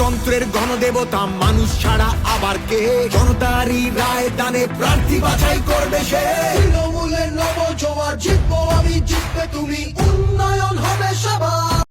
গণতন্ত্রের গণদেবতা, মানুষ ছাড়া আবার কে? জনতারই রায় দানে প্রার্থী বাছাই করবে সে। তৃণমূলের নব জোয়ার জিতবো, আমি জিতবে তুমি উন্নয়ন।